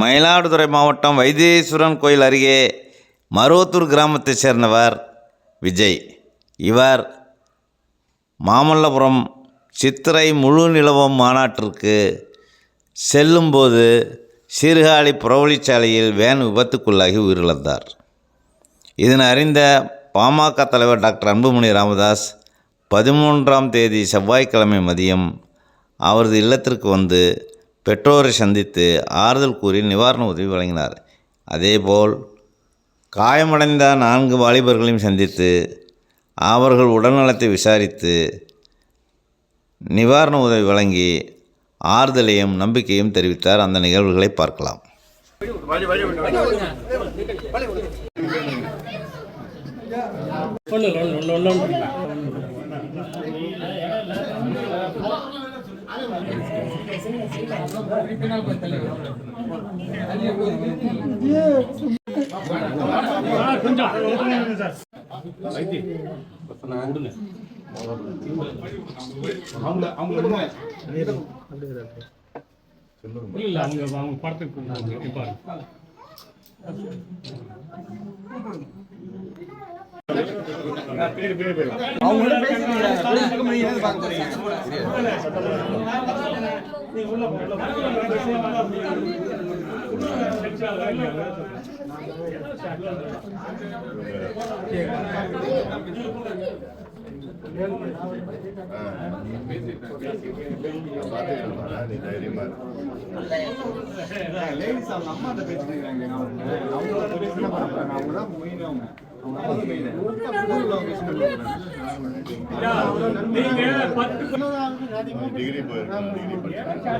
மயிலாடுதுறை மாவட்டம் வைத்தீஸ்வரன் கோயில் அருகே மருவத்தூர் கிராமத்தைச் சேர்ந்தவர் விஜய். இவர் மாமல்லபுரம் சித்திரை முழு நிலவம் மாநாட்டிற்கு செல்லும்போது சீர்காழி புறவழிச்சாலையில் வேன் விபத்துக்குள்ளாகி உயிரிழந்தார். இதனை அறிந்த பாமக தலைவர் டாக்டர் அன்புமணி ராமதாஸ் பதிமூன்றாம் தேதி செவ்வாய்க்கிழமை மதியம் அவரது இல்லத்திற்கு வந்து பெற்றோரை சந்தித்து ஆறுதல் கூறி நிவாரண உதவி வழங்கினார். அதேபோல் காயமடைந்த நான்கு வாலிபர்களையும் சந்தித்து அவர்கள் உடல்நலத்தை விசாரித்து நிவாரண உதவி வழங்கி ஆறுதலையும் நம்பிக்கையும் தெரிவித்தார். அந்த நிகழ்வுகளை பார்க்கலாம். ஒன்று ஒன்று ஒன்று ஒன்று ஒன்று கொஞ்சம் இல்ல அவங்க அவங்க படத்துக்கு லேடிஸ் அவங்க அம்மா பேசிட்டு இருக்காங்க அவங்க பேசிட்டு அவங்க அவங்க தான் மெயின் அவங்க அவங்க அப்பா தான் மெயின் ஊர்ல அவங்க பேசிட்டு நீங்க பத்து டிகிரி போயிருக்கேன் டிகிரி படிச்சிருக்கேன்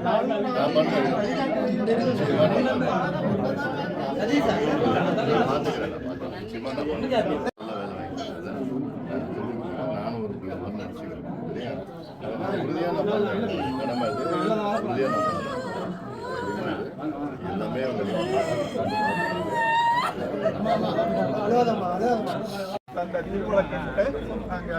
நானும் ஒரு பிள்ளை மாதிரி நினச்சிக்கிறேன் சரியா உறுதியான பாதை. உறுதியான எல்லாமே அந்த திருக்குறளை நாங்க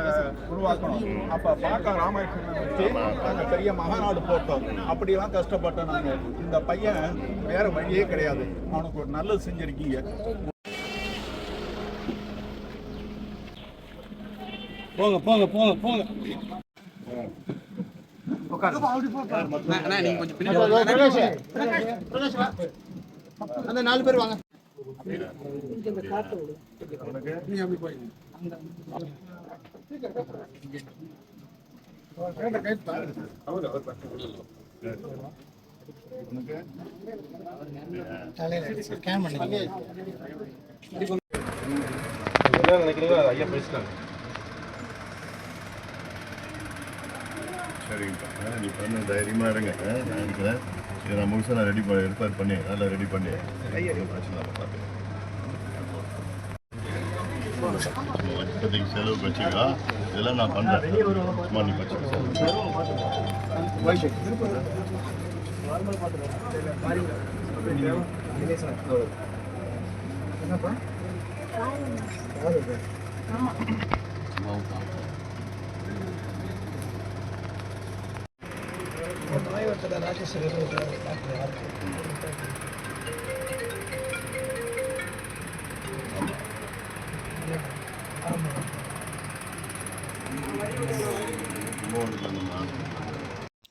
உருவாக்கணும் அப்ப பார்க்க ராமகிருஷ்ணன் வச்சு நாங்க பெரிய மகாநாடு போட்டோம் அப்படியெல்லாம் கஷ்டப்பட்டோம் நாங்க இந்த பையன் வேற வழியே கிடையாது அவனுக்கு ஒரு நல்லது செஞ்சிருக்கீங்க போங்க போங்க போங்க போங்க அந்த நாலு பேர் வாங்க. என்ன நினைக்கிறீங்களோ ஐயா பேசினாங்க சரிங்கப்பா. நீ பண்ண தைரியமாக இருங்க. நான் இருக்கிறேன் இதை நான் முழுசாக நான் ரெடி பண்ணி ஏற்பாடு பண்ணி நல்லா ரெடி பண்ணி. பிரச்சனை பார்த்துக்கலாம் இப்போதைக்கு செலவுக்கு வச்சுக்கா இதெல்லாம் நான் பண்ணுறேன் சும்மா நீ வச்சுக்க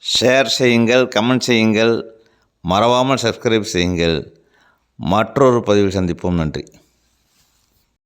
ஷேர் செய்யுங்கள் கமெண்ட் செய்யுங்கள் மறவாமல் சப்ஸ்கிரைப் செய்யுங்கள். மற்றொரு பதிவில் சந்திப்போம் நன்றி.